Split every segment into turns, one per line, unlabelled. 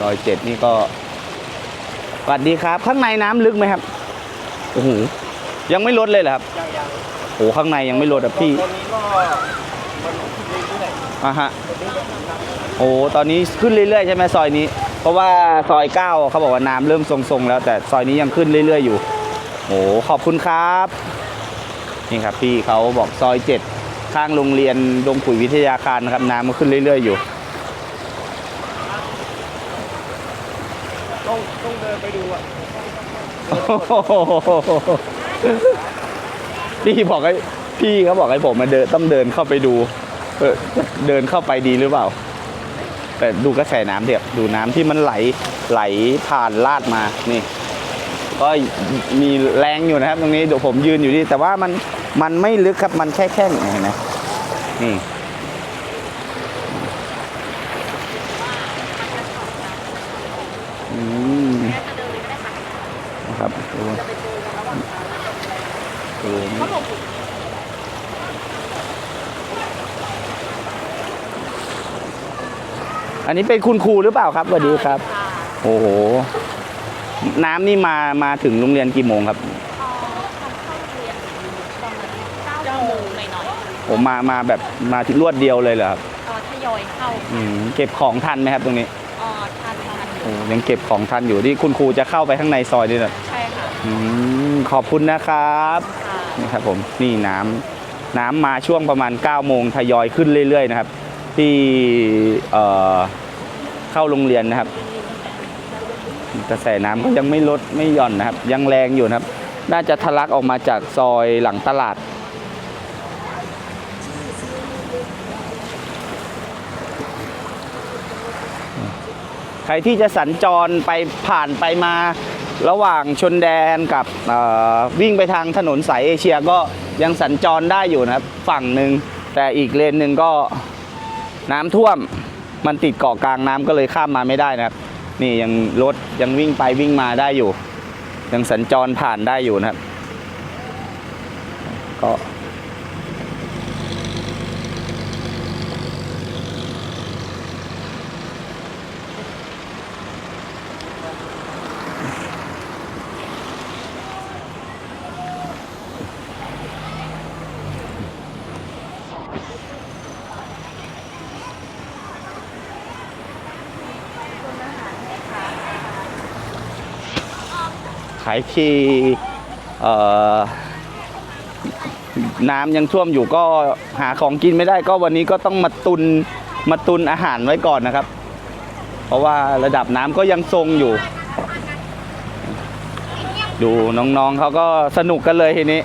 ซอยเจ็ดนี่ก็สวัสดีครับ ข้างในน้ำลึกไหมครับโอ้โหยังไม่ลดเลยเหรอครับ
ยังยัง
โอ้ข้างในยังไม่ลดอะพี่
ตอนนี้ก็มันขึ้นเรื่อย
อะฮะโอ้ตอนนี้ขึ้นเรื่อยๆใช่ไหมซอยนี้ เพราะว่าซอยเก้าเขาบอกว่าน้ำเริ่มทรงๆแล้ว แต่ซอยนี้ยังขึ้นเรื่อย ๆ อยู่โอ้ขอบคุณครับนี่ครับพี่เขาบอกซอยเจ็ดข้างโรงเรียนดงปุ๋ยวิทยาคารนะครับน้ำมันขึ้นเรื่อย ๆ อยู่
ต้องต้องเดินไปดูอะ
พี่บอกให้พี่เขาบอกให้ผมมาเดินต้องเดินเข้าไปดู เออเดินเข้าไปดีหรือเปล่า แต่ดูกระแสน้ำเดี๋ยวดูน้ำที่มันไหลไหลผ่านลาดมานี่ ก็มีแรงอยู่นะครับ ตรงนี้เดี๋ยวผมยืนอยู่ที่แต่ว่ามันมันไม่ลึกครับมันแค่แค่นี้เห็นไหมนี่อืมนะ ครับดูดูอันนี้เป็นคุณครูหรือเปล่าครับสวัสดีครับ โอ้โห น้ำนี่มามาถึงโรงเรียนกี่โมงครับ
เก้าโมงหน่อย
ผมมามาแบบมาที่รวดเดียวเลยเหรอครับ
ๆเอ่อทยอยเข้า
อืมเก็บของทันไหมครับตรงนี้
เอ่อทันทัน
โอ้ยังเก็บของทันอยู่ที่คุณครูจะเข้าไปข้างในซอยนี่แหละ
ใช่ค่ะ
อืมขอบคุณนะครับ
ค่ะ
นี่ครับผมนี่น้ำน้ำมาช่วงประมาณ 9 โมงทยอยขึ้นเรื่อย ๆ นะครับ ที่เอ่อเข้าโรงเรียนนะครับกระแสน้ำก็ยังไม่ลดไม่หย่อนนะครับ ยังแรงอยู่นะครับ น่าจะทะลักออกมาจากซอยหลังตลาด ใครที่จะสัญจรไปผ่านไปมา ระหว่างชนแดนกับวิ่งไปทางถนนสายเอเชียก็ยังสัญจรได้อยู่นะครับฝั่งหนึ่งแต่อีกเลนหนึ่งก็น้ำท่วมมันติดเกาะกลางน้ำก็เลยข้ามมาไม่ได้นะครับ นี่ยังรถยังวิ่งไปวิ่งมาได้อยู่ ยังสัญจรผ่านได้อยู่นะครับ ก็ายที่น้ำยังท่วมอยู่ก็หาของกินไม่ได้ก็วันนี้ก็ต้องมาตุนมาตุนอาหารไว้ก่อนนะครับ เพราะว่าระดับน้ำก็ยังทรงอยู่ ดูน้องๆเขาก็สนุกกันเลยทีนี้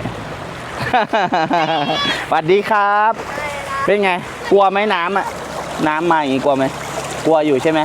สวัสดีครับ เป็นไง กลัวไหมน้ำอะ น้ำมาอย่างนี้กลัวไหม กลัวอยู่ใช่ไหม